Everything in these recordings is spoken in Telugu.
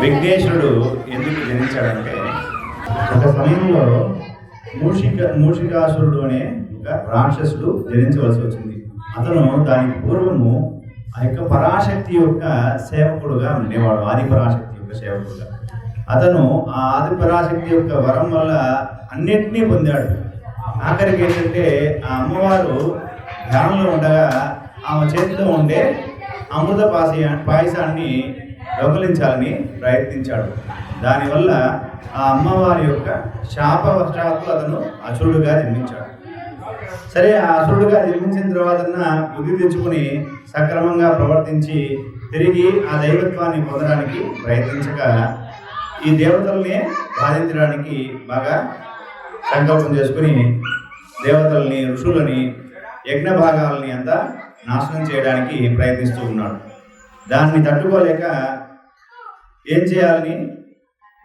విఘ్నేశ్వరుడు ఎందుకు జనించాడంటే ఒక సమయంలో మూషిక మూషికాసురుడు అనే ఒక రాక్షసుడు జనించవలసి వచ్చింది. అతను దానికి పూర్వము ఆ యొక్క పరాశక్తి యొక్క సేవకుడుగా ఉండేవాడు ఆది పరాశక్తి యొక్క సేవకుడుగా. అతను ఆ ఆది పరాశక్తి యొక్క వరం వల్ల అన్నిటినీ పొందాడు. ఆఖరికి ఏంటంటే ఆ అమ్మవారు ధ్యానంలో ఉండగా ఆమె చేతిలో ఉండే అమృత పాస పాయసాన్ని దొంగలించాలని ప్రయత్నించాడు. దానివల్ల ఆ అమ్మవారి యొక్క శాపవశాత్తు అతను అసురుడుగా జన్మించాడు. సరే ఆ అసురుడుగా జన్మించిన తర్వాత బుద్ధి తెచ్చుకుని సక్రమంగా ప్రవర్తించి తిరిగి ఆ దైవత్వాన్ని పొందడానికి ప్రయత్నించక ఈ దేవతల్ని బాధించడానికి బాగా సంకల్పం చేసుకుని దేవతల్ని ఋషులని యజ్ఞ భాగాలని అంతా నాశనం చేయడానికి ప్రయత్నిస్తూ ఉన్నాడు. దాన్ని తట్టుకోలేక ఏం చేయాలని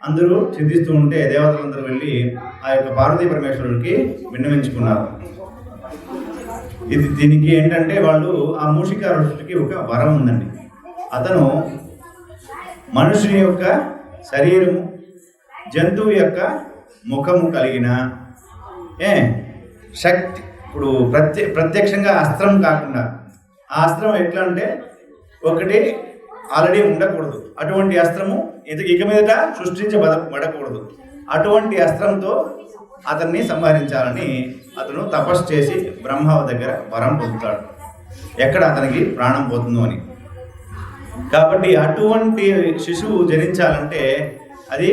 అందరూ చింతిస్తూ ఉంటే దేవతలందరూ వెళ్ళి ఆ యొక్క పార్వతీ పరమేశ్వరుడికి విన్నవించుకున్నారు. ఇది దీనికి ఏంటంటే వాళ్ళు ఆ మూషిక ఋషుడికి ఒక వరం ఉందండి. అతను మనుషుని యొక్క శరీరము జంతువు యొక్క ముఖము కలిగిన ఏ? శక్తి. ఇప్పుడు ప్రత్య ప్రత్యక్షంగా అస్త్రం కాకుండా ఆస్త్రం అస్త్రం ఎట్లా అంటే ఒకటి ఆల్రెడీ ఉండకూడదు. అటువంటి అస్త్రము ఇది ఇక మీదట సృష్టించబడ పడకూడదు అటువంటి అస్త్రంతో అతన్ని సంహరించాలని అతను తపస్సు చేసి బ్రహ్మ దగ్గర వరం పొందుతాడు. ఎక్కడ అతనికి ప్రాణం పోతుందో అని. కాబట్టి అటువంటి శిశువు జనించాలంటే అది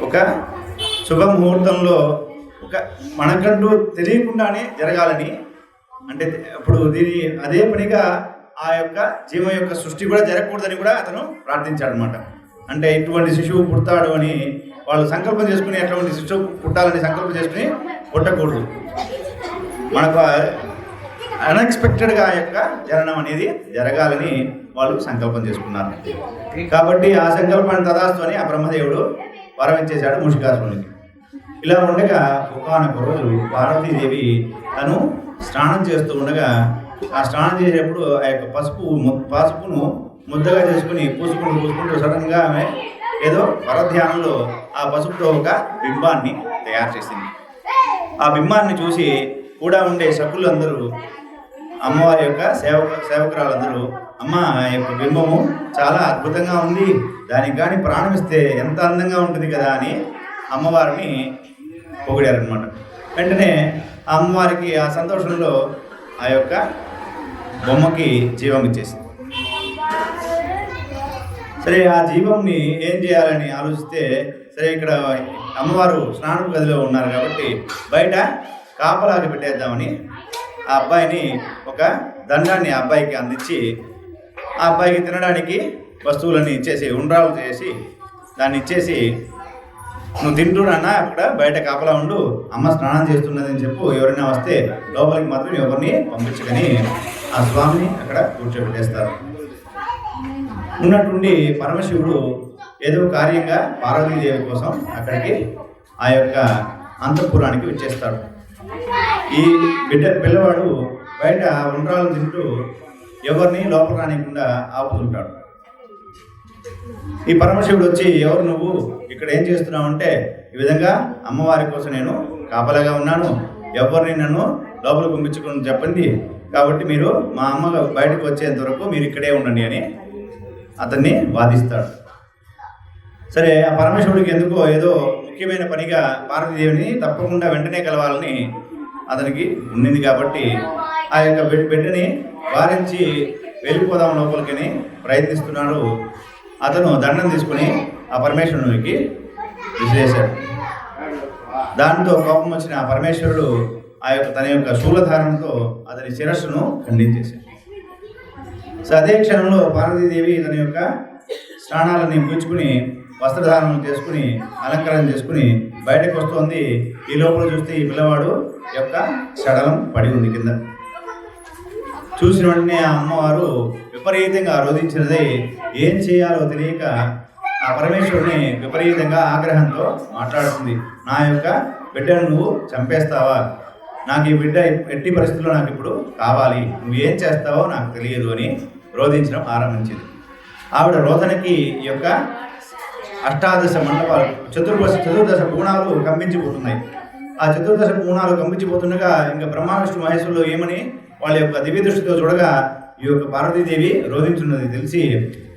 ఒక శుభముహూర్తంలో ఒక మనకంటూ తెలియకుండానే జరగాలని అంటే ఇప్పుడు దీని అదే పనిగా ఆ యొక్క జీవం యొక్క సృష్టి కూడా జరగకూడదని కూడా అతను ప్రార్థించాడు అనమాట అంటే ఇటువంటి శిశువు పుడతాడు అని వాళ్ళు సంకల్పం చేసుకుని అటువంటి శిశువు పుట్టాలని సంకల్పం చేసుకుని పుట్టకూడదు. మనకు అన్ఎక్స్పెక్టెడ్గా ఆ యొక్క జననం అనేది జరగాలని వాళ్ళు సంకల్పం చేసుకున్నారు. కాబట్టి ఆ సంకల్పాన్ని తదాస్తు అని ఆ బ్రహ్మదేవుడు వరం ఇచ్చేశాడు మూషికాసురునికి. ఇలా ఉండగా ఒకనొక రోజు పార్వతీదేవి తను స్నానం చేస్తూ ఉండగా ఆ స్నానం చేసేటప్పుడు ఆ యొక్క పసుపు పసుపును ముద్దగా చేసుకుని పూసుకుంటూ పూసుకుంటూ సడన్గా ఆమె ఏదో పరధ్యానంలో ఆ పసుపుతో ఒక బింబాన్ని తయారు చేసింది. ఆ బింబాన్ని చూసి కూడా ఉండే సకులందరూ అమ్మవారి యొక్క సేవక సేవకురాలందరూ అమ్మ ఆ యొక్క బింబము చాలా అద్భుతంగా ఉంది దానికి కానీ ప్రాణం ఇస్తే ఎంత అందంగా ఉంటుంది కదా అని అమ్మవారిని పొగిడారనమాట వెంటనే ఆ అమ్మవారికి ఆ సంతోషంలో ఆ యొక్క బొమ్మకి జీవం ఇచ్చేసింది. సరే ఆ జీవంని ఏం చేయాలని ఆలోచిస్తే సరే ఇక్కడ అమ్మవారు స్నానం గదిలో ఉన్నారు కాబట్టి బయట కాపలాకి పెట్టేద్దామని ఆ అబ్బాయిని ఒక దండాన్ని ఆ అబ్బాయికి అందించి ఆ అబ్బాయికి తినడానికి వస్తువులన్నీ ఇచ్చేసి ఉండ్రాలు చేసి దాన్ని ఇచ్చేసి నువ్వు తింటున్నా అక్కడ బయట కాపలా ఉండు. అమ్మ స్నానం చేస్తున్నది అని చెప్పు. ఎవరైనా వస్తే లోపలికి మాత్రం ఎవరిని పంపించకని ఆ స్వామిని అక్కడ కూర్చోబెట్టేస్తారు. ఉన్నట్టుండి పరమశివుడు ఏదో కార్యంగా పార్వతీదేవి కోసం అక్కడికి ఆ యొక్క అంతఃపురానికి వచ్చేస్తాడు. ఈ బిడ్డ పిల్లవాడు బయట ఉండ్రాలు తింటూ ఎవరిని లోపల రానికుండా ఆపుతుంటాడు. ఈ పరమశివుడు వచ్చి ఎవరు నువ్వు? ఇక్కడ ఏం చేస్తున్నావు అంటే ఈ విధంగా అమ్మవారి కోసం నేను కాపలాగా ఉన్నాను. ఎవరిని నన్ను లోపలికి పంపించుకుని చెప్పండి. కాబట్టి మీరు మా అమ్మ బయటకు వచ్చేంత వరకు మీరు ఇక్కడే ఉండండి అని అతన్ని వాదిస్తాడు. సరే ఆ పరమశివుడికి ఎందుకో ఏదో ముఖ్యమైన పనిగా పార్వతీదేవిని తప్పకుండా వెంటనే కలవాలని అతనికి ఉండింది కాబట్టి ఆ యొక్క బిడ్డని వారించి వెళ్ళిపోదాం లోపలికని ప్రయత్నిస్తున్నాడు అతను దండం తీసుకుని ఆ పరమేశ్వరునికి విసిరేశాడు. దాంతో కోపం వచ్చిన ఆ పరమేశ్వరుడు ఆ యొక్క తన యొక్క శూలధారణతో అతని శిరస్సును ఖండించేశాడు. సో అదే క్షణంలో పార్వతీదేవి తన యొక్క స్నానాలని పుచ్చుకుని వస్త్రధారణం చేసుకుని అలంకరణ చేసుకుని బయటకు వస్తోంది. ఈ లోపల చూస్తే ఈ పిల్లవాడు యొక్క సడలం పడి ఉంది కింద. చూసిన వెంటనే ఆ అమ్మవారు విపరీతంగా రోధించినది ఏం చేయాలో తెలియక ఆ పరమేశ్వరుని విపరీతంగా ఆగ్రహంతో మాట్లాడుతుంది. నా యొక్క బిడ్డను నువ్వు చంపేస్తావా? నాకు ఈ బిడ్డ ఎట్టి పరిస్థితుల్లో నాకు ఇప్పుడు కావాలి. నువ్వు ఏం చేస్తావో నాకు తెలియదు అని రోధించడం ఆరంభించింది. ఆవిడ రోదనకి ఈ యొక్క అష్టాదశ మండపాలు చతుర్దశ చతుర్దశ పూణాలు కంపించిపోతున్నాయి. ఆ చతుర్దశ పూణాలు కంపించిపోతుండగా ఇంకా బ్రహ్మవిష్ణు మహేశ్వరులు ఏమని వాళ్ళ యొక్క దివ్య దృష్టితో చూడగా ఈ యొక్క పార్వతీదేవి రోధించున్నది తెలిసి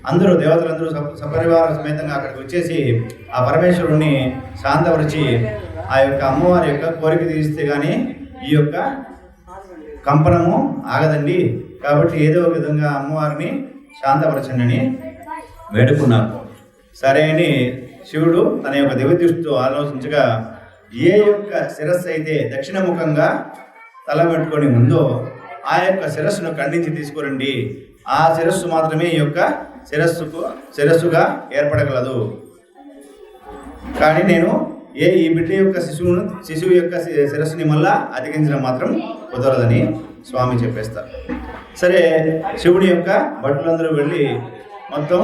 అందరూ దేవతలందరూ సపరివార సమేతంగా అక్కడికి వచ్చేసి ఆ పరమేశ్వరుణ్ణి శాంతపరిచి ఆ యొక్క అమ్మవారి యొక్క కోరిక తీరిస్తే కానీ ఈ యొక్క కంపనము ఆగదండి. కాబట్టి ఏదో ఒక విధంగా అమ్మవారిని శాంతపరచండి అని వేడుకున్నారు సరే అని శివుడు తన యొక్క దివ్య దృష్టితో ఆలోచించగా ఏ యొక్క శిరస్సు అయితే దక్షిణముఖంగా తల పెట్టుకొని ఉందో ఆ యొక్క శిరస్సును ఖండించి తీసుకురండి. ఆ శిరస్సు మాత్రమే ఈ యొక్క శిరస్సుకు శిరస్సుగా ఏర్పడగలదు. కానీ నేను ఏ ఈ బిడ్డ యొక్క శిశువును శిశువు యొక్క శిరస్సుని మళ్ళా అతికించడం మాత్రం కుదరదని స్వామి చెప్పేస్తారు. సరే శివుడి యొక్క భటులందరూ వెళ్ళి మొత్తం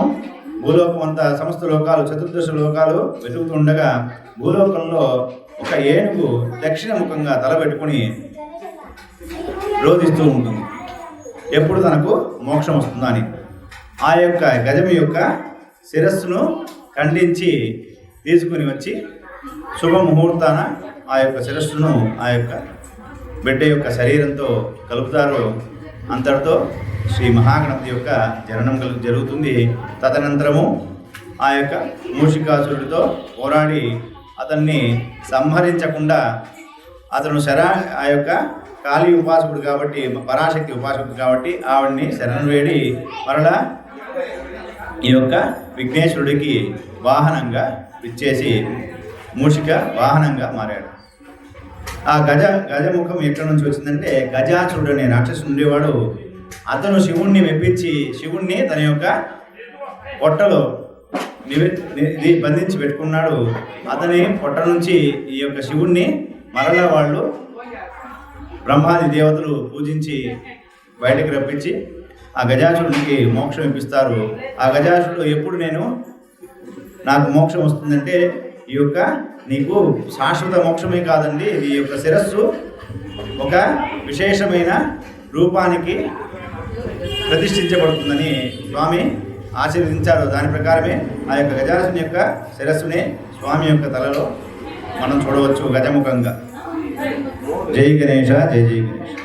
భూలోకం అంతా సమస్త లోకాలు చతుర్దశ లోకాలు వెతుకుతుండగా భూలోకంలో ఒక ఏనుగు దక్షిణ ముఖంగా తలపెట్టుకుని రోధిస్తూ ఉంటుంది ఎప్పుడు తనకు మోక్షం వస్తుందా అని. ఆ యొక్క గజము యొక్క శిరస్సును ఖండించి తీసుకుని వచ్చి శుభముహూర్తాన ఆ యొక్క శిరస్సును ఆ యొక్క బిడ్డ యొక్క శరీరంతో కలుపుతారు. అంతటితో శ్రీ మహాగణపతి యొక్క జననం కలు జరుగుతుంది. తదనంతరము ఆ యొక్క మూషికాసురుడితో పోరాడి అతన్ని సంహరించకుండా అతను శరా ఆ యొక్క కాళీ ఉపాసకుడు కాబట్టి పరాశక్తి ఉపాసకుడు కాబట్టి ఆవిడ్ని శరణం వేడి మరలా ఈ యొక్క విఘ్నేశ్వరుడికి వాహనంగా ఇచ్చేసి మూషిక వాహనంగా మారాడు. ఆ గజ గజముఖం ఎక్కడి నుంచి వచ్చిందంటే గజాసురుడు అనే రాక్షసుడు ఉండేవాడు. అతను శివుణ్ణి మెప్పించి శివుణ్ణి తన యొక్క పొట్టలో నివి బంధించి పెట్టుకున్నాడు. అతని పొట్ట నుంచి ఈ యొక్క శివుణ్ణి మరలా వాళ్ళు బ్రహ్మాది దేవతలు పూజించి బయటకు రప్పించి ఆ గజాసుడికి మోక్షం ఇప్పిస్తారు. ఆ గజాసుడు ఎప్పుడు నేను నాకు మోక్షం వస్తుందంటే ఈ యొక్క నీకు శాశ్వత మోక్షమే కాదండి. ఈ యొక్క శిరస్సు ఒక విశేషమైన రూపానికి ప్రతిష్ఠించబడుతుందని స్వామి ఆశీర్వదించారు. దాని ప్రకారమే ఆ యొక్క గజాసుని యొక్క శిరస్సుని స్వామి యొక్క తలలో మనం చూడవచ్చు గజముఖంగా. జై గణేష జై జై గణేష్.